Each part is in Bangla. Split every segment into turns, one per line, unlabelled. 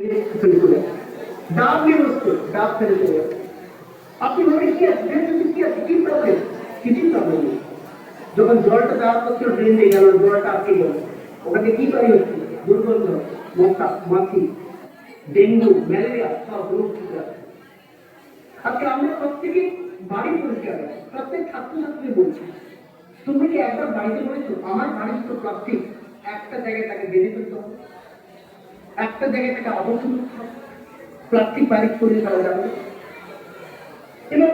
ফেলে চলে আসে। ডাব নিয়ে বসছে ডাব ফেলে চলে আসে। আপনি ভাবে কি আছে ড্রেন যদি কি আছে কি প্রবলেম কিছুই প্রবলেম নেই যখন জলটা দেওয়ার করছিল ড্রেন দিয়ে গেল জলটা আটকে গেল ওখানে কি পাই হচ্ছে দুর্গন্ধ মশা মাছি ডেঙ্গু ম্যালেরিয়া সব রোগ ছুটে আসে। আজকে আমরা প্রত্যেকে বাড়ি পরিষ্কার রাখি। প্রত্যেক ছাত্রছাত্রী বলছি তুমি কি একবার বাড়িতে বলেছো আমার বাড়ির তো প্লাস্টিক একটা জায়গায় তাকে বেঁধে ফেলতে হবে একটা জায়গায় করতে হবে। প্লাস্টিক বাড়ি ছড়িয়ে ফেলা যাবে এবং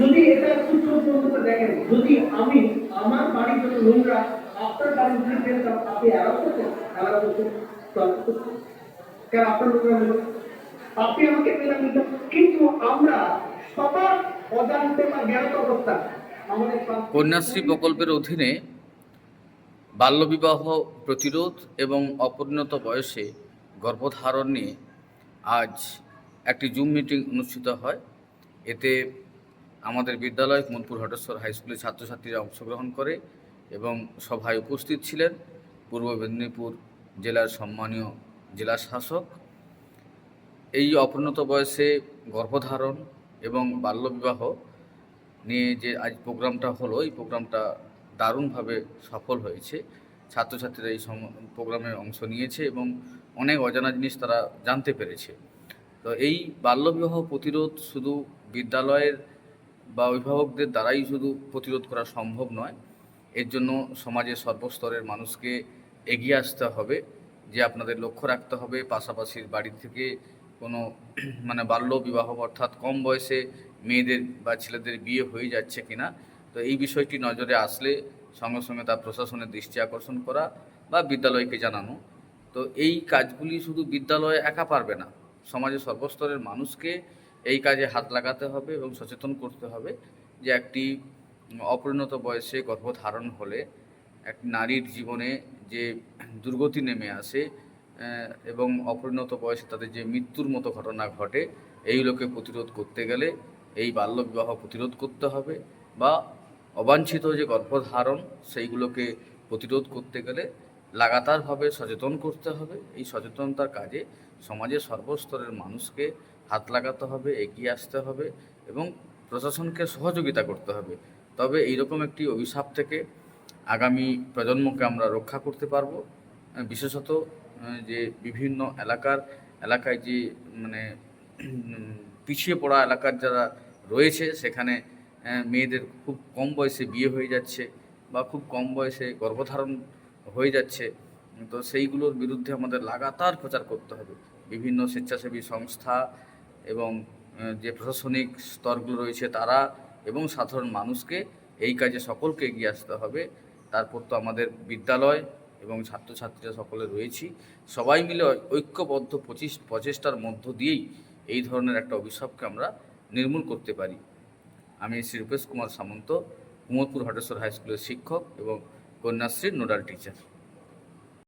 যদি এটা বন্ধ করে দেখেন, যদি আমি আমার বাড়ির জন্য নোংরা আপনার বাড়ির জন্য ফেলতাম আপনি এড়াও করতেন এড়াও করতেন কেন আপনার নোংরা হলো আপনি আমাকে পেলাম নিত কিন্তু আমরা সবার অজান্তে বা জ্ঞাত অবস্থা।
কন্যাশ্রী প্রকল্পের অধীনে বাল্যবিবাহ প্রতিরোধ এবং অপরিণত বয়সে গর্ভধারণ নিয়ে আজ একটি জুম মিটিং অনুষ্ঠিত হয়। এতে আমাদের বিদ্যালয় মনপুর হটেশ্বর হাই স্কুলের ছাত্রছাত্রীরা অংশগ্রহণ করে এবং সভায় উপস্থিত ছিলেন পূর্ব মেদিনীপুর জেলার সম্মানীয় জেলা শাসক এই অপরিণত বয়সে গর্ভধারণ এবং বাল্যবিবাহ নিয়ে যে আজ প্রোগ্রামটা হলো, এই প্রোগ্রামটা দারুণভাবে সফল হয়েছে। ছাত্রছাত্রীরা এই প্রোগ্রামে অংশ নিয়েছে এবং অনেক অজানা জিনিস তারা জানতে পেরেছে। তো এই বাল্যবিবাহ প্রতিরোধ শুধু বিদ্যালয়ের বা অভিভাবকদের দ্বারাই শুধু প্রতিরোধ করা সম্ভব নয়, এর জন্য সমাজের সর্বস্তরের মানুষকে এগিয়ে আসতে হবে, যে আপনাদের লক্ষ্য রাখতে হবে পাশাপাশির বাড়ি থেকে কোনো মানে বাল্য বিবাহ অর্থাৎ কম বয়সে মেয়েদের বা ছেলেদের বিয়ে হয়ে যাচ্ছে কিনা, তো এই বিষয়টি নজরে আসলে সঙ্গে সঙ্গে তার প্রশাসনের দৃষ্টি আকর্ষণ করা বা বিদ্যালয়কে জানানো। তো এই কাজগুলি শুধু বিদ্যালয়ে একা পারবে না, সমাজের সর্বস্তরের মানুষকে এই কাজে হাত লাগাতে হবে এবং সচেতন করতে হবে যে একটি অপরিণত বয়সে গর্ভধারণ হলে এক নারীর জীবনে যে দুর্গতি নেমে আসে এবং অপরিণত বয়সে তাদের যে মৃত্যুর মতো ঘটনা ঘটে এইগুলোকে প্রতিরোধ করতে গেলে এই বাল্যবিবাহ প্রতিরোধ করতে হবে বা অবাঞ্ছিত যে গর্ভধারণ, সেইগুলোকে প্রতিরোধ করতে গেলে লাগাতারভাবে সচেতন করতে হবে। এই সচেতনতার কাজে সমাজের সর্বস্তরের মানুষকে হাত লাগাতে হবে, এগিয়ে আসতে হবে এবং প্রশাসনকে সহযোগিতা করতে হবে। তবে এইরকম একটি অভিশাপ থেকে আগামী প্রজন্মকে আমরা রক্ষা করতে পারব। বিশেষত যে বিভিন্ন এলাকার, এলাকায় যে মানে পিছিয়ে পড়া এলাকার যারা রয়েছে, সেখানে মেয়েদের খুব কম বয়সে বিয়ে হয়ে যাচ্ছে বা খুব কম বয়সে গর্ভধারণ হয়ে যাচ্ছে। তো সেইগুলোর বিরুদ্ধে আমাদের লাগাতার প্রচার করতে হবে। বিভিন্ন স্বেচ্ছাসেবী সংস্থা এবং যে প্রশাসনিক স্তরগুলো রয়েছে তারা এবং সাধারণ মানুষকে এই কাজে সকলকে এগিয়ে আসতে হবে। তারপর তো আমাদের বিদ্যালয় এবং ছাত্রছাত্রীরা সকলে রয়েছি। সবাই মিলে ঐক্যবদ্ধ পঁচিশ, প্রচেষ্টার মধ্য দিয়েই এই ধরনের একটা অভিশাপকে আমরা নির্মূল করতে পারি। আমি শ্রী রূপেশ কুমার সামন্ত, কুমোরপুর হটেশ্বর হাই স্কুলের শিক্ষক এবং কন্যাশ্রীর নোডাল টিচার